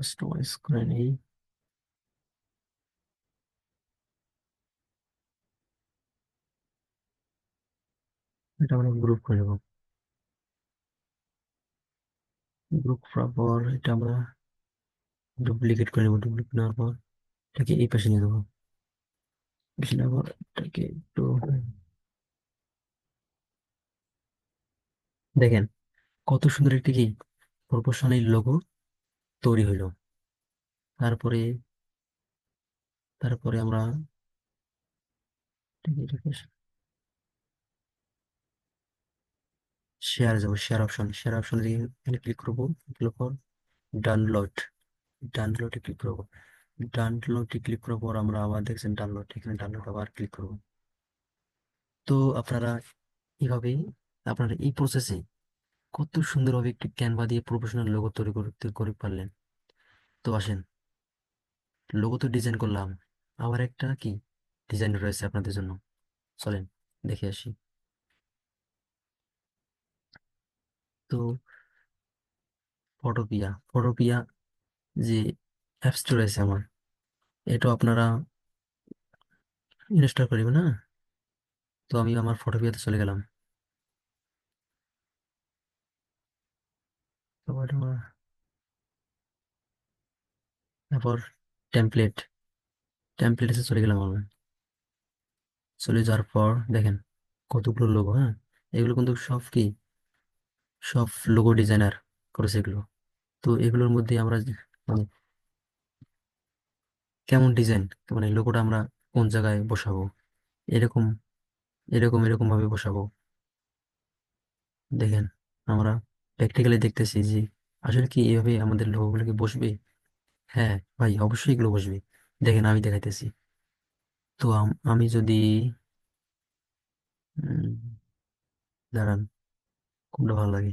Customise করে নেই এটা আমরা গ্রুপ করে নেব গ্রুপ করার পর এটা আমরা ডুপ্লিকেট করে নেব ডুপ্লিকেট নেওয়ার পর এটাকে এই পাশে নিয়ে দেবো পাশে নেওয়ার পর এটাকে একটু দেখেন কত সুন্দর একটি কি প্রপোর্শনাল লোগো তৈরি হইল। তারপরে তারপরে আমরা শেয়ার যাব শেয়ার অপশন শেয়ার অপশন দিয়ে এখানে ক্লিক করব। ক্লিক পর ডাউনলোড ডাউনলোডে ক্লিক করব। ডাউনলোডে ক্লিক করার পর আমরা আবার দেখছেন ডাউনলোড এখানে ডাউনলোড আবার ক্লিক করব। তো আপনারা এইভাবে আপনারা এই প্রসেসে কত সুন্দরভাবে একটি ক্যানভা দিয়ে প্রফেশনাল লোগো তৈরি করতে, করে পারলেন। তো আসেন লোগো তো ডিজাইন করলাম, আবার একটা কি ডিজাইন রয়েছে আপনাদের জন্য। চলেন, দেখে আসি। তো ফটোপিয়া ফটোপিয়া যে অ্যাপসটি রয়েছে আমার এটা আপনারা ইনস্টল করিবেন না তো আমি আমার ফটোপিয়াতে চলে গেলাম। তারপর আমরা- তারপর টেমপ্লেট টেমপ্লেটে চলে গেলাম আমরা। চলে যাওয়ার পর দেখেন কতগুলো লোগো হ্যাঁ? এগুলো কিন্তু সব কি? সব লোগো ডিজাইনার করেছে এগুলো। তো এগুলোর মধ্যে আমরা মানে কেমন ডিজাইন মানে লোগোটা আমরা কোন জায়গায় বসাবো? এরকম এরকম এরকম ভাবে বসাবো। দেখেন আমরা প্র্যাকটিক্যালি দেখতেছি যে আসলে কি এইভাবে আমাদের লোগোগুলো কি বসবে? হ্যাঁ ভাই, অবশ্যই এগুলো বসবে। দেখেন, আমি দেখাইতেছি। তো আম- যদি দাঁড়ান, কোনটা ভালো লাগে?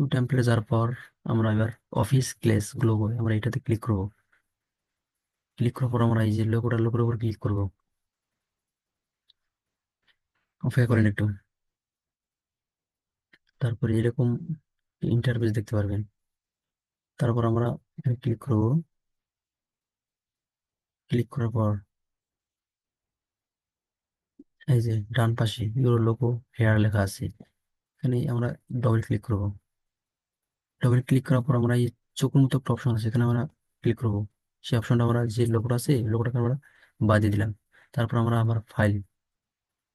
টু টেমপ্লেট যাওয়ার পর আমরা এবার অফিস ক্লেস গ্লোবো আমরা এটাতে ক্লিক করব। ক্লিক করার পর আমরা এই যে লোগোটা লোগোর উপর ক্লিক করব। অপেক্ষা করেন একটু। তারপরে এরকম ইন্টারফেস দেখতে পারবেন। তারপর আমরা এখানে ক্লিক করব। ক্লিক করার পর এই যে ডান পাশে ইউরো লোগো হেয়ার লেখা আছে। এখানে আমরা ডবল ক্লিক করব। ডবল ক্লিক করার পর আমরা এই চোখের মতো একটা অপশন আছে এখানে আমরা ক্লিক করব। সেই অপশনটা আমরা যে লোগোটা আছে লোগোটাকে আমরা বাজিয়ে দিলাম। তারপর আমরা আবার ফাইল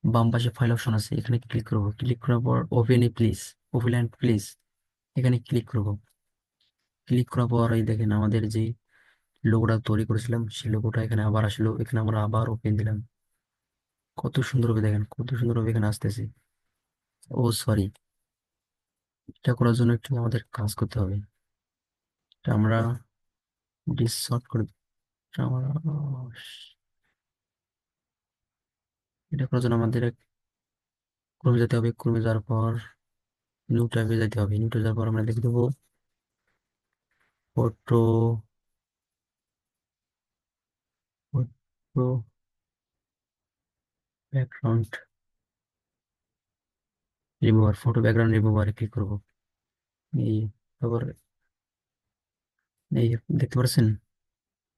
বাম পাশে ফাইল অপশন আছে, এখানে ক্লিক করব। ক্লিক করার পর open a please open and please এখানে ক্লিক করব। ক্লিক করার পর এই দেখেন আমাদের যে লোগোটা তৈরি করেছিলাম, সেই লোগোটা এখানে আবার আসলো, এখানে আমরা আবার ওপেন দিলাম। কত সুন্দরভাবে দেখেন, কত সুন্দরভাবে এখানে আসতেছে। ও সরি এটা করার জন্য একটু আমাদের কাজ করতে হবে। এটা আমরা ডিসঅর্ট করে আমরা, এটা করার জন্য আমাদের ক্রমে যেতে হবে। ক্রমে যাওয়ার পর নিউ ট্যাবে যেতে হবে। নিউ ট্যাবে যাওয়ার পর আমরা দেখে দেবো photo photo background remover photo background রিমুভারে click করব? এই তারপর এই দেখতে পাচ্ছেন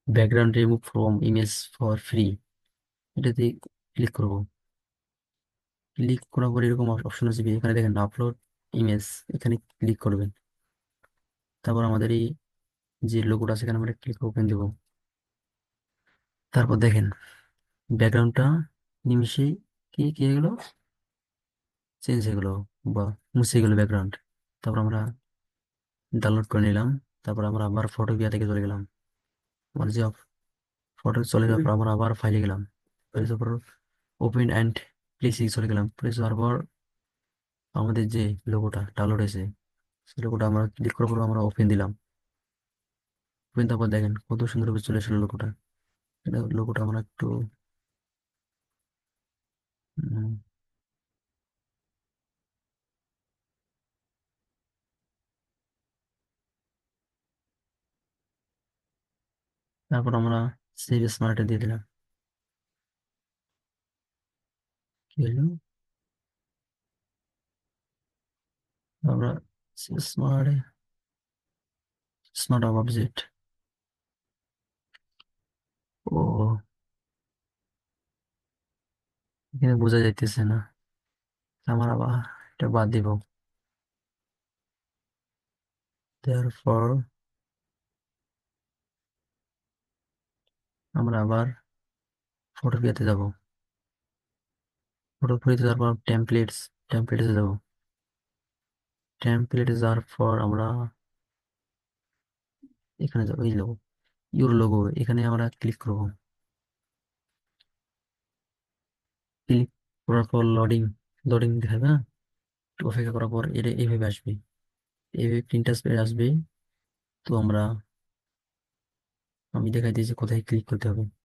background remove from image for free এটাতে ক্লিক করব। ক্লিক করার পর এরকম অপশন আসবে এখানে দেখেন আপলোড ইমেজ এখানে ক্লিক করবেন। তারপর আমাদের এই যে লোগোটা আছে, এখানে আমরা ক্লিক ওপেন দেবো। তারপর দেখেন ব্যাকগ্রাউন্ডটা নিমিশে কি কি হয়ে গেলো? চেঞ্জ হয়ে গেলো বা মুছে গেলো ব্যাকগ্রাউন্ড তারপর আমরা ডাউনলোড করে নিলাম। তারপর আমরা আবার ফটো গিয়া থেকে চলে গেলাম। আমার যে ফটো চলে যাওয়ার পর আমরা আবার ফাইলে গেলাম। ফাইলে যাওয়ার পর ওপেন অ্যান্ড প্লেসে চলে গেলাম। প্লেস যাওয়ার পর আমাদের যে লোগোটা ডাউনলোড হয়েছে, সেই লোগোটা আমরা ক্লিক করার পর আমরা ওপেন দিলাম। ওপেন তারপর দেখেন কত সুন্দরভাবে চলে এসেলো লোগোটা এটা লোগোটা আমরা একটু তারপর আমরা সেভ স্মার্টে দিয়ে দিলাম। কি হলো? আমরা স্মার্ট স্মার্ট অবজেক্ট ও। এখানে বোঝা যাইতেছে না। আমার আবার এটা বাদ দিব। তারপর আমরা আবার ফটোপিয়াতে যাব। ফটোপিয়াতে তারপর টেমপ্লেটস টেমপ্লেটসে যাব। টেমপ্লেটে যাওয়ার পর আমরা এখানে যাব, এই লোগো ইউর লোগো এখানে আমরা ক্লিক করব। ক্লিক করার পর লোডিং লোডিং দেখাবে না? একটু অপেক্ষা করার পর এটা এইভাবে আসবে। এইভাবে প্রিন্টার পেজ আসবে। তো আমরা আমি দেখাই দিয়েছি কোথায় ক্লিক করতে হবে।